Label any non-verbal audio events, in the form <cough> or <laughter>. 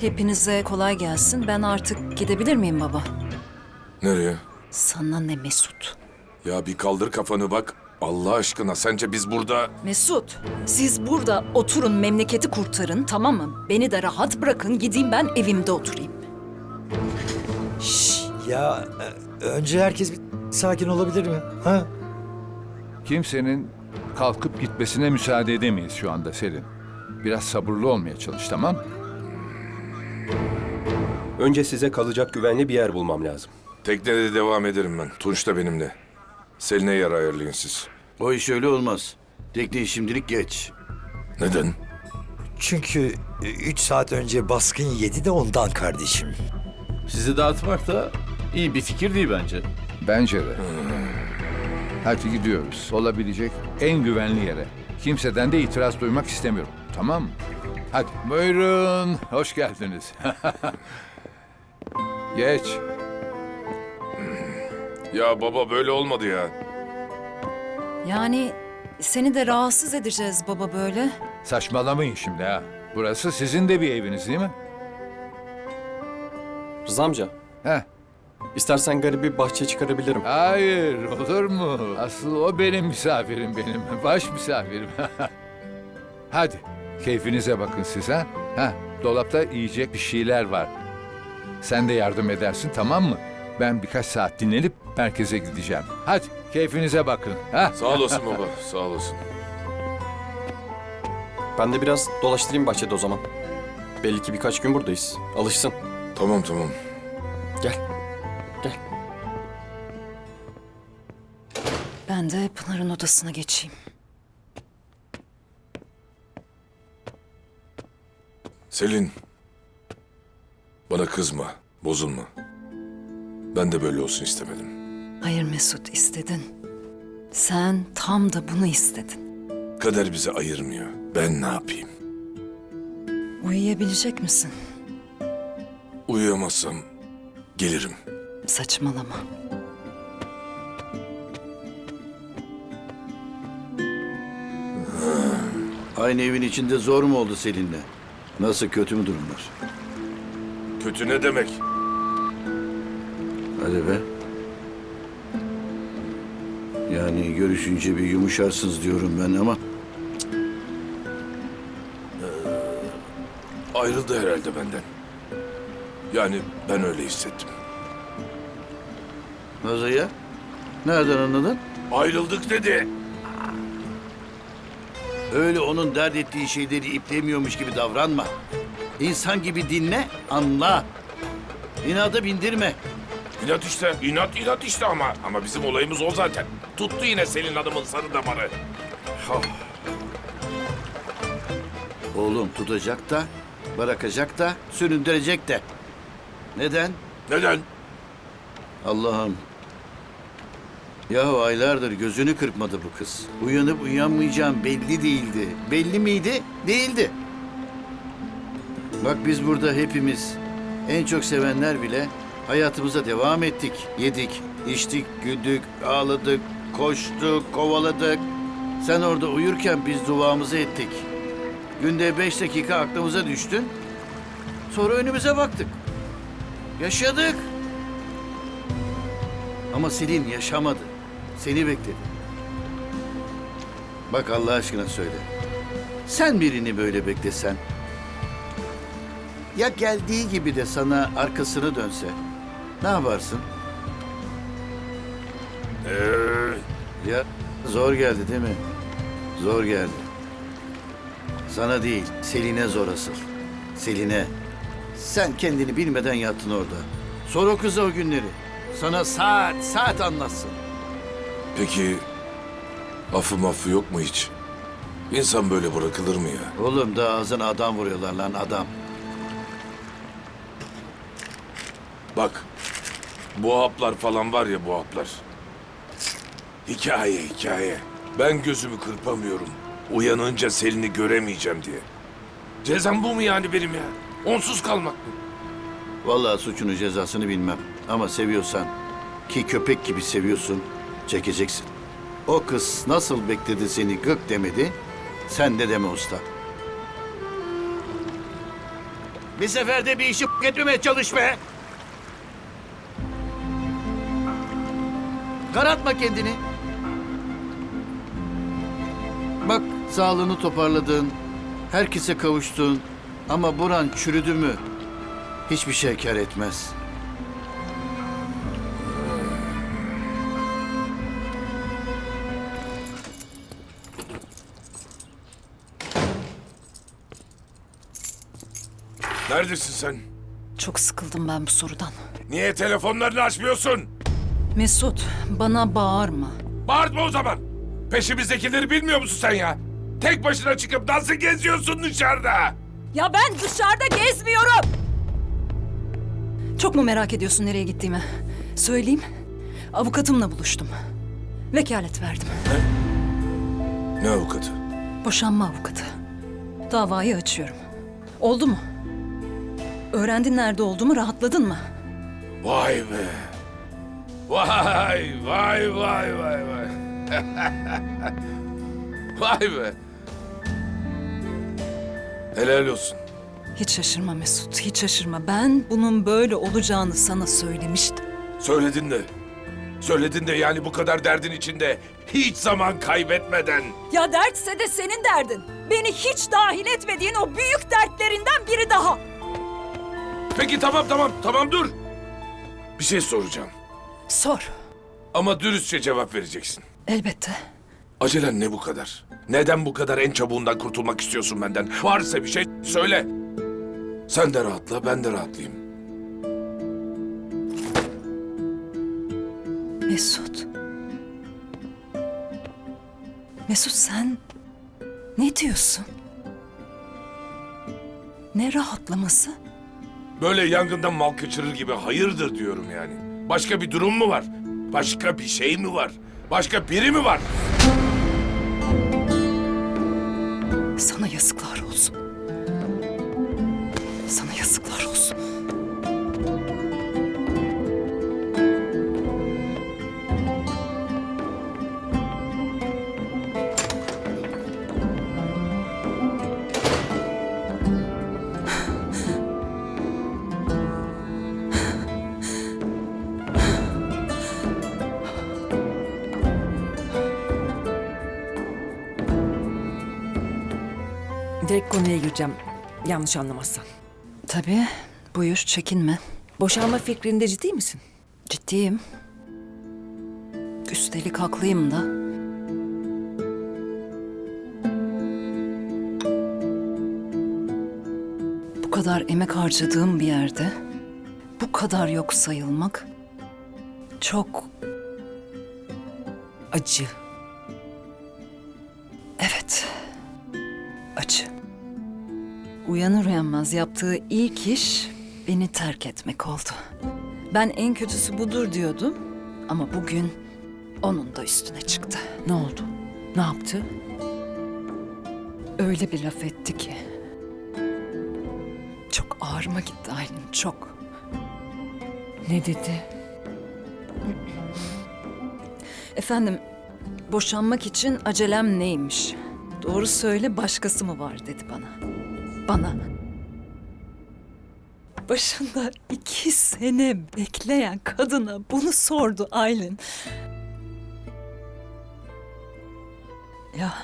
Hepinize kolay gelsin. Ben artık gidebilir miyim baba? Nereye? Sana ne Mesut? Ya bir kaldır kafanı bak. Allah aşkına sence biz burada... Mesut, siz burada oturun memleketi kurtarın tamam mı? Beni de rahat bırakın gideyim ben evimde oturayım. Şş, Ya e, önce herkes bir sakin olabilir mi? Ha? Kimsenin kalkıp gitmesine müsaade edemeyiz şu anda Selin. Biraz sabırlı olmaya çalış tamam mı? Önce size kalacak güvenli bir yer bulmam lazım. Teknede devam ederim ben. Tunç da benimle. Selin'e yer ayarlayın siz. O iş öyle olmaz. Tekneyi şimdilik geç. Neden? Çünkü 3 saat önce baskın yedi de ondan kardeşim. Sizi dağıtmak da iyi bir fikir değil bence. Bence de. Hadi gidiyoruz. Olabilecek en güvenli yere. Kimseden de itiraz duymak istemiyorum. Tamam mı? Hadi buyurun. Hoş geldiniz. <laughs> Geç. Ya baba böyle olmadı ya. yani seni de rahatsız edeceğiz baba böyle. Saçmalamayın şimdi ha. Burası sizin de bir eviniz değil mi? Rıza amca, Heh. istersen garibi bahçeye çıkarabilirim. Hayır, olur mu? Asıl o benim misafirim benim. Baş misafirim. <laughs> Hadi, keyfinize bakın siz ha. Ha, dolapta yiyecek bir şeyler var. Sen de yardım edersin tamam mı? Ben birkaç saat dinlenip merkeze gideceğim. Hadi, keyfinize bakın. Ha? Sağ olasın baba, sağ olasın. Ben de biraz dolaştırayım bahçede o zaman. Belli ki birkaç gün buradayız. Alışsın. Tamam tamam. Gel. Gel. Ben de Pınar'ın odasına geçeyim. Selin. Bana kızma, bozulma. Ben de böyle olsun istemedim. Hayır Mesut istedin. Sen tam da bunu istedin. Kader bizi ayırmıyor. Ben ne yapayım? Uyuyabilecek misin? Uyuyamazsam gelirim. Saçmalama. Aynı evin içinde zor mu oldu Selin'le? Nasıl kötü mü durumlar? Kötü ne demek? Hadi be. Yani görüşünce bir yumuşarsınız diyorum ben ama Ayrıldı herhalde benden. Yani ben öyle hissettim. nasıl ya? Nereden anladın? Ayrıldık dedi. Öyle onun dert ettiği şeyleri iplemiyormuş gibi davranma. İnsan gibi dinle, anla. İnada bindirme. İnat işte, inat inat işte ama. Ama bizim olayımız o zaten. Tuttu yine Selin Hanım'ın sarı damarı. Oğlum tutacak da, bırakacak da, süründürecek de. Neden? Neden? Allah'ım. Yahu aylardır gözünü kırpmadı bu kız. Uyanıp uyanmayacağım belli değildi. Belli miydi? Değildi. Bak biz burada hepimiz, en çok sevenler bile hayatımıza devam ettik. Yedik, içtik, güldük, ağladık, koştuk, kovaladık. Sen orada uyurken biz duamızı ettik. Günde beş dakika aklımıza düştün. Sonra önümüze baktık. Yaşadık. Ama Selin yaşamadı. Seni bekledi. Bak Allah aşkına söyle. Sen birini böyle beklesen. Ya geldiği gibi de sana arkasını dönse. Ne yaparsın? Ee, Ya zor geldi değil mi? Zor geldi. Sana değil, Selin'e zor asıl. Selin'e. Sen kendini bilmeden yattın orada. Sor o kıza o günleri. Sana saat saat anlatsın. peki affı mafı yok mu hiç? İnsan böyle bırakılır mı ya? Oğlum da ağzına adam vuruyorlar lan adam. Bak, bu haplar falan var ya bu haplar. Hikaye, hikaye. Ben gözümü kırpamıyorum. Uyanınca Selin'i göremeyeceğim diye. Cezam bu mu yani benim ya? Onsuz kalmak mı? Vallahi suçunu cezasını bilmem. Ama seviyorsan ki köpek gibi seviyorsun çekeceksin. O kız nasıl bekledi seni gık demedi. Sen de deme usta. Bir seferde bir işi etmemeye çalış be. Karartma kendini. Bak sağlığını toparladın. Herkese kavuştun. Ama buran çürüdü mü? Hiçbir şey kar etmez. Neredesin sen? Çok sıkıldım ben bu sorudan. Niye telefonlarını açmıyorsun? Mesut, bana bağırma. Bağırtma o zaman. Peşimizdekileri bilmiyor musun sen ya? Tek başına çıkıp nasıl geziyorsun dışarıda? Ya ben dışarıda gezmiyorum. Çok mu merak ediyorsun nereye gittiğimi? Söyleyeyim. Avukatımla buluştum. Vekalet verdim. Ne avukatı? Boşanma avukatı. Davayı açıyorum. Oldu mu? Öğrendin nerede olduğumu, rahatladın mı? Vay be. Vay vay vay vay vay. <laughs> vay be. Helal olsun. Hiç şaşırma Mesut, hiç şaşırma. Ben bunun böyle olacağını sana söylemiştim. Söyledin de. Söyledin de yani bu kadar derdin içinde hiç zaman kaybetmeden. Ya dertse de senin derdin. Beni hiç dahil etmediğin o büyük dertlerinden biri daha. Peki tamam tamam tamam dur. Bir şey soracağım. Sor. Ama dürüstçe cevap vereceksin. Elbette. Acelen ne bu kadar? Neden bu kadar en çabuğundan kurtulmak istiyorsun benden? Varsa bir şey söyle. Sen de rahatla, ben de rahatlayayım. Mesut. Mesut sen ne diyorsun? Ne rahatlaması? Böyle yangından mal kaçırır gibi hayırdır diyorum yani. Başka bir durum mu var? Başka bir şey mi var? Başka biri mi var? Sana yazıklar olsun. Sana yazıklar Direkt konuya gireceğim. Yanlış anlamazsan. Tabii. Buyur çekinme. Boşanma fikrinde ciddi misin? Ciddiyim. Üstelik haklıyım da. Bu kadar emek harcadığım bir yerde bu kadar yok sayılmak çok acı. Evet. Acı. Uyanır uyanmaz yaptığı ilk iş beni terk etmek oldu. Ben en kötüsü budur diyordum ama bugün onun da üstüne çıktı. Ne oldu? Ne yaptı? Öyle bir laf etti ki. Çok ağrıma gitti Aylin, çok. Ne dedi? Efendim, boşanmak için acelem neymiş? Doğru söyle başkası mı var dedi bana. Bana. Başında iki sene bekleyen kadına bunu sordu Aylin. Ya